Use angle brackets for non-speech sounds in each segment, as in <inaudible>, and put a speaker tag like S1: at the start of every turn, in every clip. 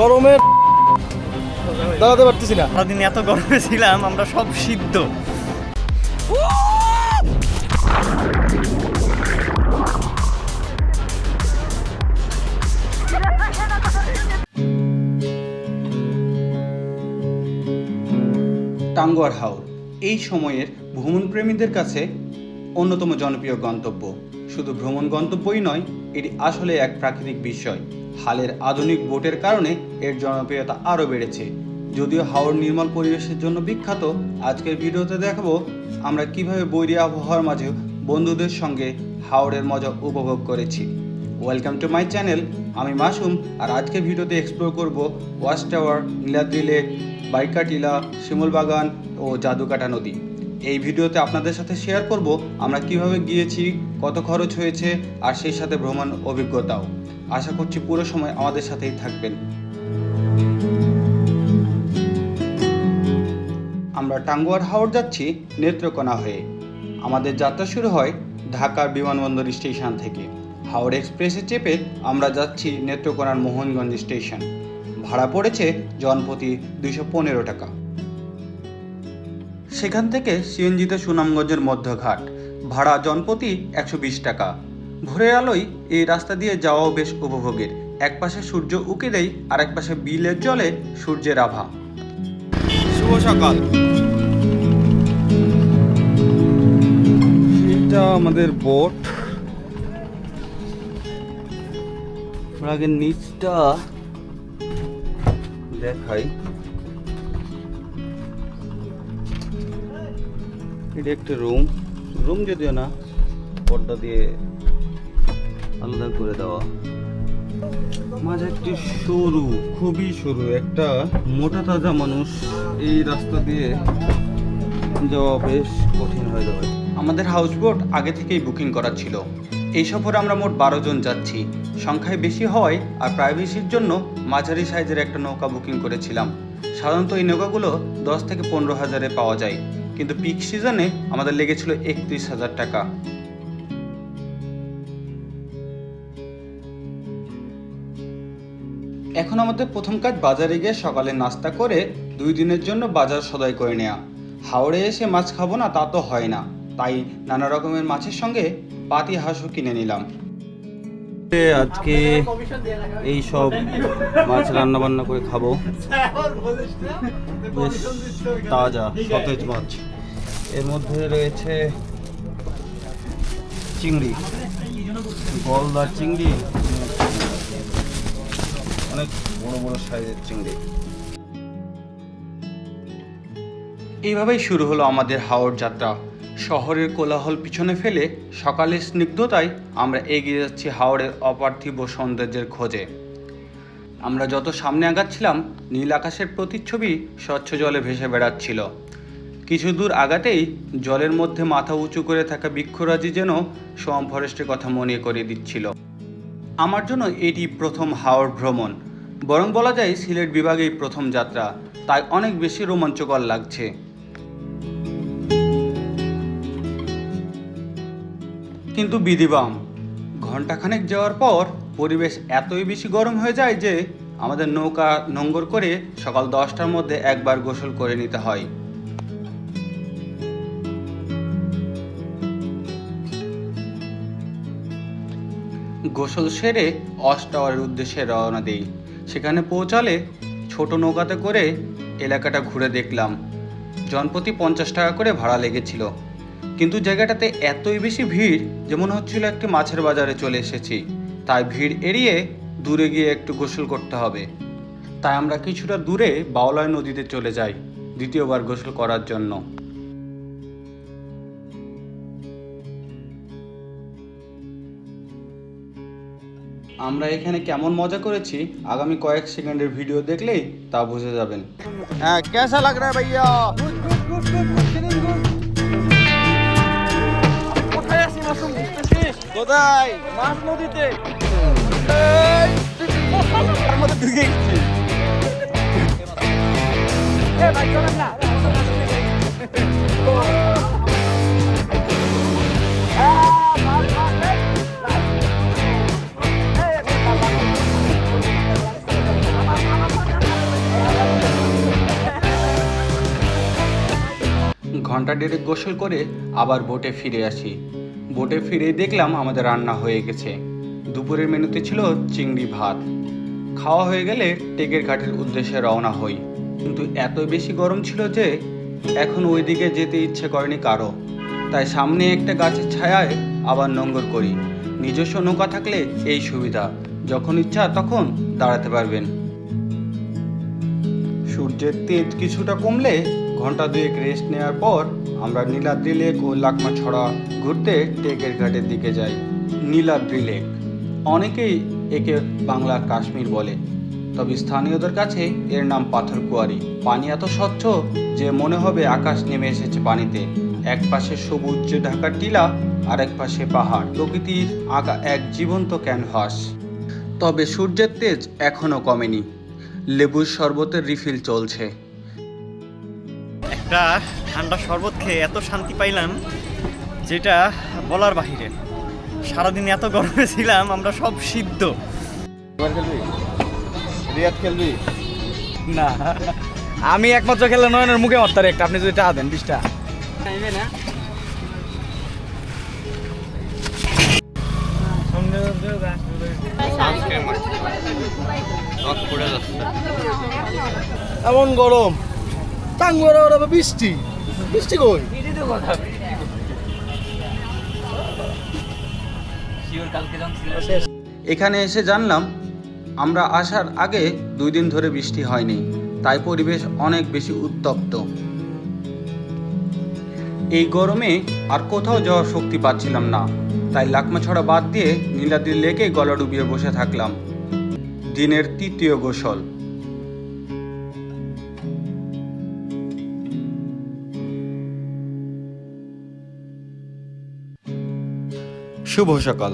S1: গরমে দাঁড়াতে পারতেছি না।
S2: সারাদিন এত গরমে ছিলাম আমরা সব সিদ্ধ।
S3: টাঙ্গুয়ার হাওর এই সময়ের ভ্রমণপ্রেমীদের কাছে অন্যতম জনপ্রিয় গন্তব্য। শুধু ভ্রমণ গন্তব্যই নয়, এটি আসলে এক প্রাকৃতিক বিষয় হালের আধুনিক বোটের কারণে এর জনপ্রিয়তা আরও বেড়েছে। যদিও হাওর নির্মল পরিবেশের জন্য বিখ্যাত, আজকের ভিডিওতে দেখাবো আমরা কীভাবে বৈরী আবহাওয়ার মাঝে বন্ধুদের সঙ্গে হাওড়ের মজা উপভোগ করেছি। ওয়েলকাম টু মাই চ্যানেল আমি মাসুম, আর আজকের ভিডিওতে এক্সপ্লোর করব watch tower, Niladri lake, Baikatila, Shimulbagan ও জাদুকাটা নদী। এই ভিডিওতে আপনাদের সাথে শেয়ার করব আমরা কীভাবে গিয়েছি, কত খরচ হয়েছে আর সেই সাথে ভ্রমণ অভিজ্ঞতাও। আশা করছি পুরো সময় আমাদের সাথেই থাকবেন। আমরা টাঙ্গুয়ার হাওড় যাচ্ছি নেত্রকোনা হয়ে। আমাদের যাত্রা শুরু হয় ঢাকার বিমানবন্দর স্টেশন থেকে। হাওড় এক্সপ্রেসে চেপে আমরা যাচ্ছি নেত্রকোনার মোহনগঞ্জ স্টেশন। ভাড়া পড়েছে জনপ্রতি দুইশো পনেরো টাকা। সেখান থেকে সিএনজিতে সুনামগঞ্জের মধ্যঘাট। ভাড়া জনপ্রতি একশো বিশ টাকা। ভোরের আলোয় এই রাস্তা দিয়ে যাওয়াও বেশ উপভোগের। এক পাশে সূর্য উকে দেয় আর এক পাশে বিলের জলে সূর্যের আভা। শুভ সকাল। এটা আমাদের বোট। আগে নিচটা দেখাই। এটা একটা রুম রুম যদিও না, পর্দা দিয়ে আলাদা করে দেওয়া। মাঝে একটি সরু, খুবই সরু, একটা মোটা তাজা মানুষ এই রাস্তা দিয়ে যাওয়া বেশ কঠিন হয়ে যাবে। আমাদের হাউস বোট আগে থেকেই বুকিং করা ছিল। এই সফরে আমরা মোট বারো জন যাচ্ছি। সংখ্যায় বেশি হয় আর প্রাইভেসির জন্য মাঝারি সাইজের একটা নৌকা বুকিং করেছিলাম। সাধারণত এই নৌকাগুলো দশ থেকে পনেরো হাজারে পাওয়া যায়। কিন্তু পিক সিজনে আমাদের লেগেছিল একত্রিশ হাজার টাকা। এখন আমাদের প্রথম কাজ বাজারে গিয়ে সকালে নাস্তা করে দুই দিনের জন্য বাজার সদাই করে নেওয়া হাওড়ে এসে মাছ খাব না তা তো হয় না। তাই নানা রকমের মাছের সঙ্গে পাতি হাঁসও কিনে নিলাম। আজকে এই সব মাছ রান্না বান্না করে খাব। তাজা, সতেজ মাছ। এর মধ্যে রয়েছে চিংড়ি গলদা চিংড়ি, অনেক বড় বড় সাইজের চিংড়ি। এইভাবেই শুরু হলো আমাদের হাওড় যাত্রা। শহরের কোলাহল পিছনে ফেলে সকালের স্নিগ্ধতায় আমরা এগিয়ে যাচ্ছি হাওড়ের অপার্থিব সৌন্দর্যের খোঁজে। আমরা যত সামনে আগাচ্ছিলাম, নীল আকাশের প্রতিচ্ছবি স্বচ্ছ জলে ভেসে বেড়াচ্ছিল। কিছু দূর আগাতেই জলের মধ্যে মাথা উঁচু করে থাকা বৃক্ষরাজি যেন সোয়াম ফরেস্টের কথা মনে করিয়ে দিচ্ছিল। আমার জন্য এটি প্রথম হাওড় ভ্রমণ। বরং বলা যায় সিলেট বিভাগেই প্রথম যাত্রা। তাই অনেক বেশি রোমাঞ্চকর লাগছে। কিন্তু বিধিবাম। ঘন্টাখানেক যাওয়ার পর পরিবেশ এতই বেশি গরম হয়ে যায় যে আমাদের নৌকা নোঙ্গর করে সকাল দশটার মধ্যে একবার গোসল করে নিতে হয়। গোসল সেরে অস টাওয়ারের উদ্দেশ্যে রওনা দিই। সেখানে পৌঁছালে ছোট নৌকাতে করে এলাকাটা ঘুরে দেখলাম। জনপ্রতি পঞ্চাশ টাকা করে ভাড়া লেগেছিল। কিন্তু জায়গাটাতে এতই বেশি ভিড় যে মনে হচ্ছিল একটি মাছের বাজারে চলে এসেছি। তাই ভিড় এড়িয়ে দূরে গিয়ে একটু গোসল করতে হবে। তাই আমরা কিছুটা দূরে বাওলয় নদীতে চলে যাই, দ্বিতীয়বার গোসল করার জন্য। আমরা এখানে কেমন মজা করেছি, আগামী কয়েক সেকেন্ডের ভিডিও দেখলেই তা বুঝে যাবেন। হ্যাঁ কেসা লাগ রা ভাইয়া?
S1: কোথায়? মাছ নদীতে।
S3: ঘণ্টা ডেড়েক গোসল করে আবার বোটে ফিরে আসি। বোটে ফিরে দেখলাম আমাদের রান্না হয়ে গেছে। দুপুরের মেনুতে ছিল চিংড়ি ভাত। খাওয়া হয়ে গেলে টেকের ঘাটের উদ্দেশ্যে রওনা হই। কিন্তু এত বেশি গরম ছিল যে এখন ওইদিকে যেতে ইচ্ছে করেনি কারও। তাই সামনে একটা গাছের ছায়ায় আবার নোঙ্গর করি। নিজস্ব নৌকা থাকলে এই সুবিধা। যখন ইচ্ছা তখন দাঁড়াতে পারবেন। সূর্যের তেজ কিছুটা কমলে ঘণ্টা দুয়েক রেস্ট নেওয়ার পর আমরা নীলাদ্রি লেক ও লাকমা ছড়া ঘুরতে টেকের ঘাটের দিকে যাই। নীলাদ্রি লেক অনেকেই একে বাংলার কাশ্মীর বলে, তবে স্থানীয়দের কাছে এর নাম পাথর কুয়ারি। পানি এত স্বচ্ছ যে মনে হবে আকাশ নেমে এসেছে পানিতে। এক পাশে সবুজ ঢাকা টিলা, আর এক পাশে পাহাড়। প্রকৃতির আঁকা এক জীবন্ত ক্যানভাস। তবে সূর্যের তেজ এখনও কমেনি। লেবুর শরবতের রিফিল চলছে।
S2: একটা ঠান্ডা শরবত খেয়ে এত শান্তি পাইলাম যেটা বলার বাহিরে। সারাদিন এত গরমে ছিলাম আমরা সব সিদ্ধ।
S1: খেলবি? রিয়াদ খেলবি?
S4: না। আমি একমাত্র খেলে নয়নের মুখে মারতার একটা আপনি যদি টাকা দেন বিশটা।
S1: এমন গরম। টাঙ্গুয়ার ওরা বৃষ্টি। বৃষ্টি কই?
S3: এখানে এসে জানলাম আমরা আসার আগে দুই দিন ধরে বৃষ্টি হয়নি তাই পরিবেশ অনেক বেশি উত্তপ্ত। এই গরমে আর কোথাও যাওয়ার শক্তি পাচ্ছিলাম না তাই লাকমা ছড়া বাদ দিয়ে নীলাদ্রি লেকে গলা ডুবিয়ে বসে থাকলাম। দিনের তৃতীয় গোসল। শুভ সকাল।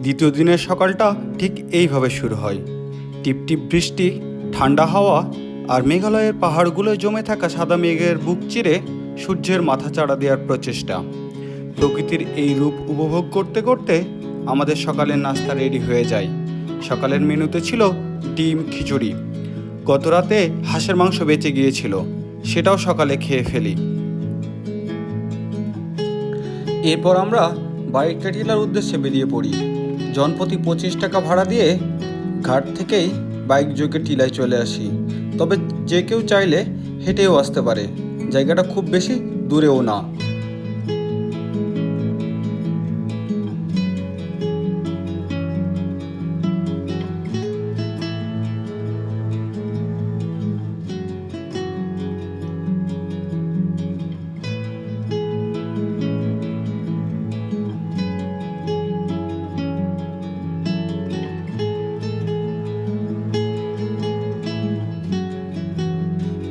S3: দ্বিতীয় দিনের সকালটা ঠিক এইভাবে শুরু হয়। টিপটিপ বৃষ্টি, ঠান্ডা হাওয়া আর মেঘালয়ের পাহাড়গুলোয় জমে থাকা সাদা মেঘের বুক চিরে সূর্যের মাথা চাড়া দেওয়ার প্রচেষ্টা। প্রকৃতির এই রূপ উপভোগ করতে করতে আমাদের সকালের নাস্তা রেডি হয়ে যায়। সকালের মেনুতে ছিল ডিম খিচুড়ি। গত রাতে হাঁসের মাংস বেঁচে গিয়েছিল, সেটাও সকালে খেয়ে ফেলি। এরপর আমরা বাইকটা টিলার উদ্দেশ্যে বেরিয়ে পড়ি। জনপ্রতি পঁচিশ টাকা ভাড়া দিয়ে ঘাট থেকেই বাইক যোগে টিলায় চলে আসি। তবে যে কেউ চাইলে হেঁটেও আসতে পারে। জায়গাটা খুব বেশি দূরেও না।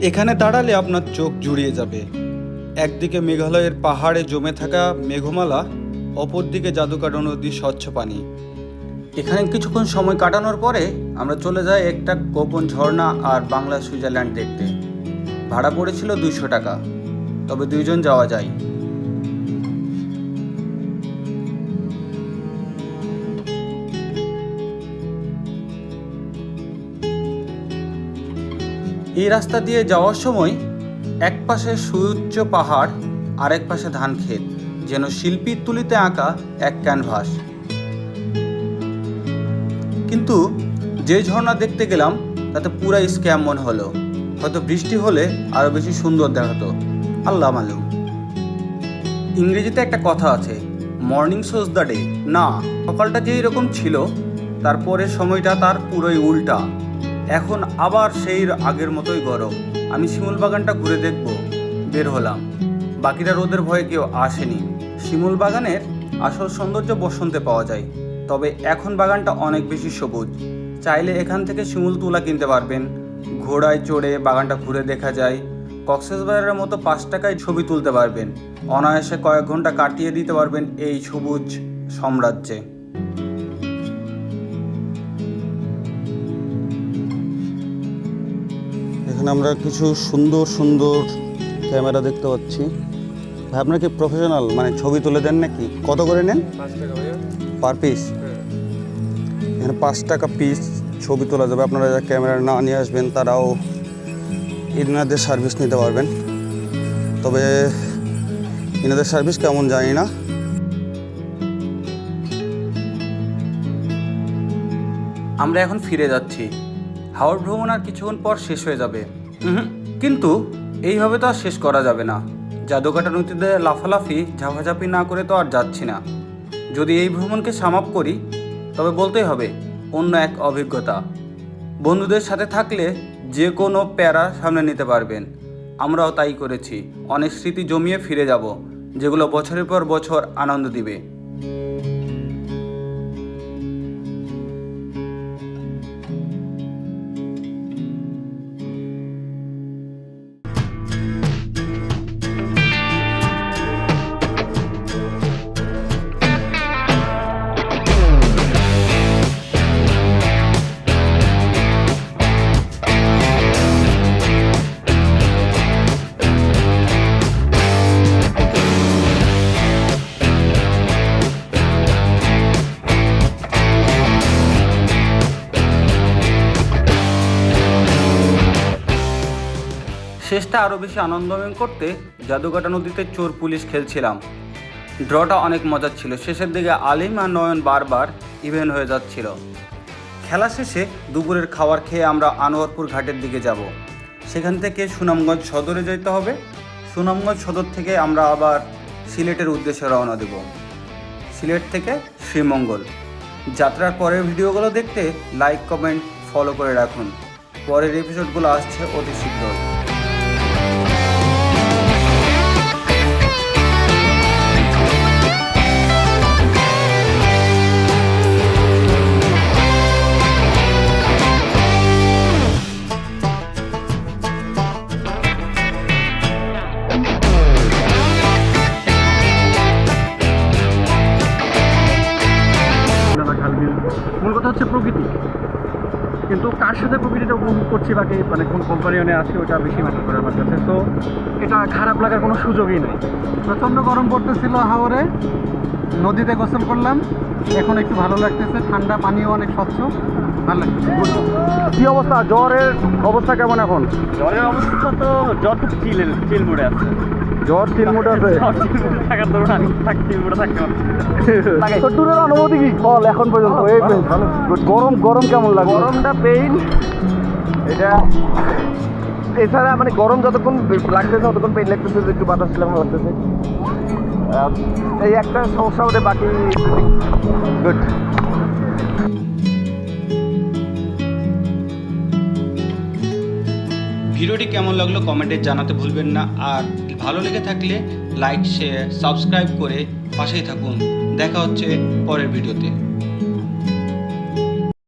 S3: এখানে দাঁড়ালে আপনার চোখ জুড়িয়ে যাবে। একদিকে মেঘালয়ের পাহাড়ে জমে থাকা মেঘমালা, অপরদিকে জাদুকাটা নদীর স্বচ্ছ পানি। এখানে কিছুক্ষণ সময় কাটানোর পরে আমরা চলে যাই একটা গোপন ঝর্ণা আর বাংলা সুইজারল্যান্ড দেখতে। ভাড়া পড়েছিল দুইশো টাকা, তবে দুইজন যাওয়া যায়। এই রাস্তা দিয়ে যাওয়ার সময় এক পাশে সুউচ্চ পাহাড়, আরেক পাশে ধান ক্ষেত, যেন শিল্পীর তুলিতে আঁকা এক ক্যানভাস কিন্তু যে ঝর্ণা দেখতে গেলাম, তাতে পুরাই স্ক্যাম মনে হলো। হয়তো বৃষ্টি হলে আরও বেশি সুন্দর দেখাতো। আল্লাহ মালুম। ইংরেজিতে একটা কথা আছে মর্নিং সোজ দ্য ডে না, সকালটা যেই রকম ছিল, তারপরের সময়টা তার পুরোই উল্টা। এখন আবার সেই আগের মতোই গরম। আমি শিমুল বাগানটা ঘুরে দেখব, বের হলাম। বাকিরা রোদের ভয়ে কেউ আসেনি। শিমুল বাগানের আসল সৌন্দর্য বসন্তে পাওয়া যায়, তবে এখন বাগানটা অনেক বেশি সবুজ। চাইলে এখান থেকে শিমুল তুলা কিনতে পারবেন। ঘোড়ায় চড়ে বাগানটা ঘুরে দেখা যায়। কক্সবাজারের মতো পাঁচ টাকায় ছবি তুলতে পারবেন। অনায়াসে কয়েক ঘণ্টা কাটিয়ে দিতে পারবেন এই সবুজ সাম্রাজ্যে।
S5: এখানে আমরা কিছু সুন্দর সুন্দর ক্যামেরা দেখতে পাচ্ছি। ভাই আপনার কি প্রফেশনাল মানে ছবি তুলে দেন নাকি? কত করে নেন? পার পিস এখানে পাঁচ টাকা পিস ছবি তোলা যাবে। আপনারা যারা ক্যামেরা না নিয়ে আসবেন তারাও এনাদের সার্ভিস নিতে পারবেন। তবে এনাদের সার্ভিস কেমন জানি না।
S3: আমরা এখন ফিরে যাচ্ছি। হাওড় ভ্রমণ আর কিছুক্ষণ পর শেষ হয়ে যাবে। কিন্তু এইভাবে তো আর শেষ করা যাবে না। জাদুকাটা নদীতে লাফালাফি, ঝাপাঝাপি না করে তো আর যাচ্ছি না। যদি এই ভ্রমণকে সামাপ করি, তবে বলতেই হবে, অন্য এক অভিজ্ঞতা। বন্ধুদের সাথে থাকলে যে কোনো প্যারা সামনে নিতে পারবেন। আমরাও তাই করেছি। অনেক স্মৃতি জমিয়ে ফিরে যাব, যেগুলো বছরের পর বছর আনন্দ দিবে। শেষটা আরও বেশি আনন্দময় করতে জাদুকাটা নদীতে চোর পুলিশ খেলছিলাম। ড্রটা অনেক মজার ছিল। শেষের দিকে আলিম আর নয়ন বারবার ইভেন হয়ে যাচ্ছিল। খেলা শেষে দুপুরের খাবার খেয়ে আমরা আনোয়ারপুর ঘাটের দিকে যাব। সেখান থেকে সুনামগঞ্জ সদরে যেতে হবে। সুনামগঞ্জ সদর থেকে আমরা আবার সিলেটের উদ্দেশ্যে রওনা দেব। সিলেট থেকে শ্রীমঙ্গল। যাত্রার পরের ভিডিওগুলো দেখতে লাইক কমেন্ট ফলো করে রাখুন। পরের এপিসোডগুলো আসছে অতি শীঘ্রই।
S2: কার সাথে প্রকৃতিটা উপভোগ করছি বা কে মানে কোন কোম্পানিয়নে আছি ওটা বেশি ম্যাটার করে আমার কাছে। তো এটা খারাপ লাগার কোনো সুযোগই নেই।
S6: প্রচণ্ড গরম পড়তেছিল হাওরে নদীতে গোসল করলাম এখন একটু ভালো লাগতেছে ঠান্ডা পানিও অনেক স্বচ্ছ ভালো লাগতেছে।
S2: কি অবস্থা? জ্বরের অবস্থা কেমন এখন? জ্বরের অবস্থা তো জ্বর তো চিল চিল মোড়ে আছে।
S6: জ্বর তিন মুঠে আছে।
S2: থাকার দরুন আমি থাক চিল মোড়ে থাকতে পারছি
S6: তো ট্যুরের <laughs> অনুভূতি কি? বল এখন পর্যন্ত এই গরম গরম কেমন লাগে
S7: গরমটা পেইন এটা এছাড়া মানে গরম যতক্ষণ লাগতেছে ততক্ষণ পেইন লাগতেছে একটু বাতাস ছিল ভালো লাগতেছে। এই একটা সমস্যা হতে বাকি গুড।
S3: ভিডিওটি কেমন লাগল কমেন্টে জানাতে ভুলবেন না আর ভালো লেগে থাকলে লাইক শেয়ার সাবস্ক্রাইব করে পাশেই থাকুন। দেখা হচ্ছে পরের ভিডিওতে।